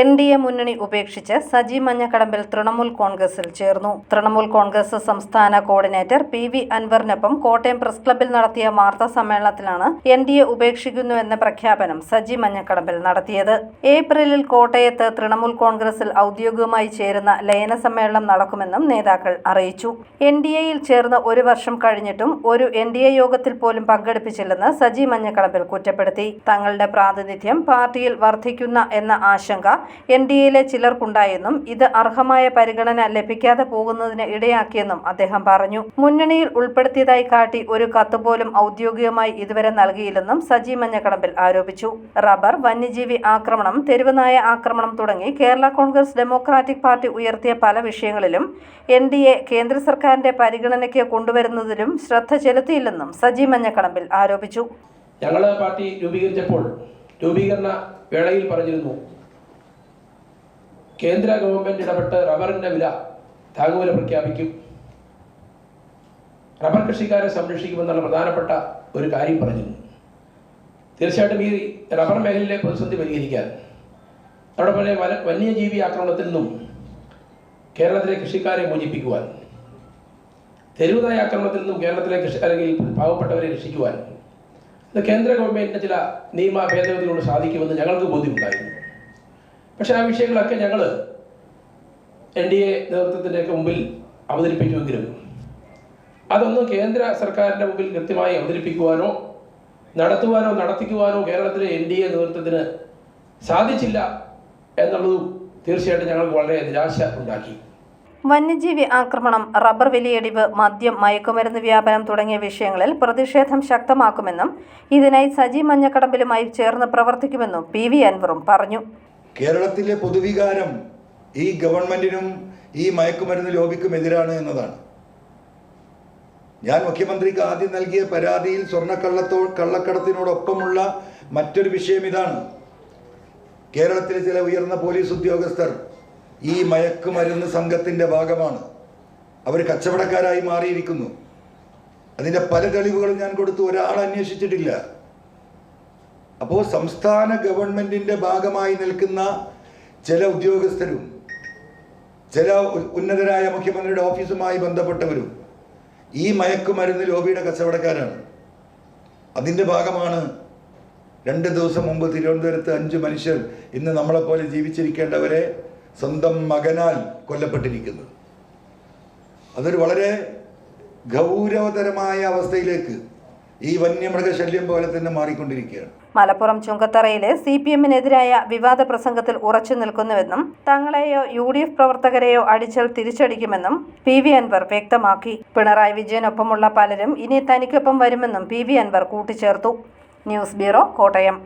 N D A മുന്നണി ഉപേക്ഷിച്ച് സജി മഞ്ഞക്കടമ്പിൽ തൃണമൂൽ കോൺഗ്രസിൽ ചേർന്നു. തൃണമൂൽ കോൺഗ്രസ് സംസ്ഥാന കോർഡിനേറ്റർ പി വി അൻവറിനൊപ്പം കോട്ടയം പ്രസ് ക്ലബ്ബിൽ നടത്തിയ വാർത്താ സമ്മേളനത്തിലാണ് എൻ ഡി എ ഉപേക്ഷിക്കുന്നുവെന്ന പ്രഖ്യാപനം സജി മഞ്ഞക്കടമ്പിൽ നടത്തിയത്. ഏപ്രിലിൽ കോട്ടയത്ത് തൃണമൂൽ കോൺഗ്രസിൽ ഔദ്യോഗികമായി ചേരുന്ന ലയന സമ്മേളനം നടക്കുമെന്നും നേതാക്കൾ അറിയിച്ചു. എൻ ഡി എയിൽ ചേർന്ന് ഒരു വർഷം കഴിഞ്ഞിട്ടും ഒരു എൻ ഡി എ യോഗത്തിൽ പോലും പങ്കെടുപ്പിച്ചില്ലെന്ന് സജി മഞ്ഞക്കടമ്പിൽ കുറ്റപ്പെടുത്തി. തങ്ങളുടെ പ്രാതിനിധ്യം പാർട്ടിയിൽ വർദ്ധിക്കുന്ന എന്ന ആശങ്ക എൻ ഡി എയിലെ ചിലർക്കുണ്ടായെന്നും ഇത് അർഹമായ പരിഗണന ലഭിക്കാതെ പോകുന്നതിന് ഇടയാക്കിയെന്നും അദ്ദേഹം പറഞ്ഞു. മുന്നണിയിൽ ഉൾപ്പെടുത്തിയതായി കാട്ടി ഒരു കത്ത് പോലും ഔദ്യോഗികമായി ഇതുവരെ നൽകിയില്ലെന്നും സജി മഞ്ഞക്കടമ്പിൽ ആരോപിച്ചു. റബ്ബർ വന്യജീവി ആക്രമണം തെരുവുനായ ആക്രമണം തുടങ്ങി കേരള കോൺഗ്രസ് ഡെമോക്രാറ്റിക് പാർട്ടി ഉയർത്തിയ പല വിഷയങ്ങളിലും എൻ ഡി എ കേന്ദ്ര സർക്കാരിന്റെ പരിഗണനയ്ക്ക് കൊണ്ടുവരുന്നതിലും ശ്രദ്ധ ചെലുത്തിയില്ലെന്നും സജി മഞ്ഞക്കടമ്പിൽ ആരോപിച്ചു. ഞങ്ങൾ പാർട്ടി രൂപീകരിച്ചപ്പോൾ രൂപീകരണ വേളയിൽ പറഞ്ഞിരുന്നു. കേന്ദ്ര ഗവൺമെന്റ് ഇടപെട്ട് റബ്ബറിന്റെ വില താങ്ങുവില പ്രഖ്യാപിക്കും. റബ്ബർ കൃഷിക്കാരെ സംരക്ഷിക്കുമെന്നുള്ള പ്രധാനപ്പെട്ട ഒരു കാര്യം പറഞ്ഞിരുന്നു. തീർച്ചയായിട്ടും ഈ റബ്ബർ മേഖലയിലെ പ്രതിസന്ധി പരിഹരിക്കാൻ അതോടൊപ്പം വന വന്യജീവി ആക്രമണത്തിൽ നിന്നും കേരളത്തിലെ കൃഷിക്കാരെ മോചിപ്പിക്കുവാൻ തെരുവുനായ ആക്രമണത്തിൽ നിന്നും കേരളത്തിലെ കൃഷി അല്ലെങ്കിൽ പാവപ്പെട്ടവരെ രക്ഷിക്കുവാൻ കേന്ദ്ര ഗവൺമെന്റിന്റെ ചില നിയമ ഭേദഗതികളോട് സാധിക്കുമെന്ന് ഞങ്ങൾക്ക് ബോധ്യമുണ്ടായിരുന്നു. പക്ഷെ ആ വിഷയങ്ങളൊക്കെ ഞങ്ങൾ എൻ ഡി എ നേതൃത്വത്തിന്റെയൊക്കെ മുമ്പിൽ അവതരിപ്പിക്കുമെങ്കിലും അതൊന്നും കേന്ദ്ര സർക്കാരിന്റെ മുമ്പിൽ കൃത്യമായി അവതരിപ്പിക്കുവാനോ നടത്തുവാനോ നടത്തിക്കുവാനോ കേരളത്തിലെ എൻ ഡി എ നേതൃത്വത്തിന് സാധിച്ചില്ല എന്നുള്ളതും തീർച്ചയായിട്ടും ഞങ്ങൾക്ക് വളരെ നിരാശ ഉണ്ടാക്കി. വന്യജീവി ആക്രമണം റബ്ബർ വിലയിടിവ് മദ്യം മയക്കുമരുന്ന് വ്യാപനം തുടങ്ങിയ വിഷയങ്ങളിൽ പ്രതിഷേധം ശക്തമാക്കുമെന്നും ഇതിനായി സജി മഞ്ഞക്കടമ്പിലുമായി ചേർന്ന് പ്രവർത്തിക്കുമെന്നും പി വി അൻവറും പറഞ്ഞു. കേരളത്തിലെ പൊതുവികാരം ഈ ഗവൺമെന്റിനും ഈ മയക്കുമരുന്ന് ലോബിക്കും എതിരാണ് എന്നതാണ്. ഞാൻ മുഖ്യമന്ത്രിക്ക് ആദ്യം നൽകിയ പരാതിയിൽ സ്വർണക്കള്ളത്തോ കള്ളക്കടത്തിനോടൊപ്പമുള്ള മറ്റൊരു വിഷയം ഇതാണ്. കേരളത്തിലെ ചില ഉയർന്ന പോലീസ് ഉദ്യോഗസ്ഥർ ഈ മയക്കുമരുന്ന് സംഘത്തിന്റെ ഭാഗമാണ്. അവർ കച്ചവടക്കാരായി മാറിയിരിക്കുന്നു. അതിന്റെ പല തെളിവുകളും ഞാൻ കൊടുത്തു ഒരാൾ അന്വേഷിച്ചിട്ടില്ല. അപ്പോൾ സംസ്ഥാന ഗവൺമെന്റിന്റെ ഭാഗമായി നിൽക്കുന്ന ചില ഉദ്യോഗസ്ഥരും ചില ഉന്നതരായ മുഖ്യമന്ത്രിയുടെ ഓഫീസുമായി ബന്ധപ്പെട്ടവരും ഈ മയക്കുമരുന്ന് ലോബിയുടെ കച്ചവടക്കാരാണ്. അതിന്റെ ഭാഗമാണ് രണ്ട് ദിവസം മുമ്പ് തിരുവനന്തപുരത്ത് അഞ്ച് മനുഷ്യർ ഇന്ന് നമ്മളെപ്പോലെ ജീവിച്ചിരിക്കേണ്ടവരെ സ്വന്തം മകനാൽ കൊല്ലപ്പെട്ടിരിക്കുന്നത്. അതൊരു വളരെ ഗൗരവതരമായ അവസ്ഥയിലേക്ക് ഈ വന്യമൃഗശല്യം പോലെ തന്നെ മാറിക്കൊണ്ടിരിക്കുകയാണ്. മലപ്പുറം ചുങ്കത്തറയിലെ സി പി എമ്മിനെതിരായ വിവാദ പ്രസംഗത്തിൽ ഉറച്ചു നിൽക്കുന്നുവെന്നും തങ്ങളെയോ യു ഡി എഫ് പ്രവർത്തകരെയോ അടിച്ചാൽ തിരിച്ചടിക്കുമെന്നും പി വി അൻവർ വ്യക്തമാക്കി. പിണറായി വിജയനൊപ്പമുള്ള പലരും ഇനി തനിക്കൊപ്പം വരുമെന്നും പി വി അൻവർ കൂട്ടിച്ചേർത്തു. News bureau Kottayam.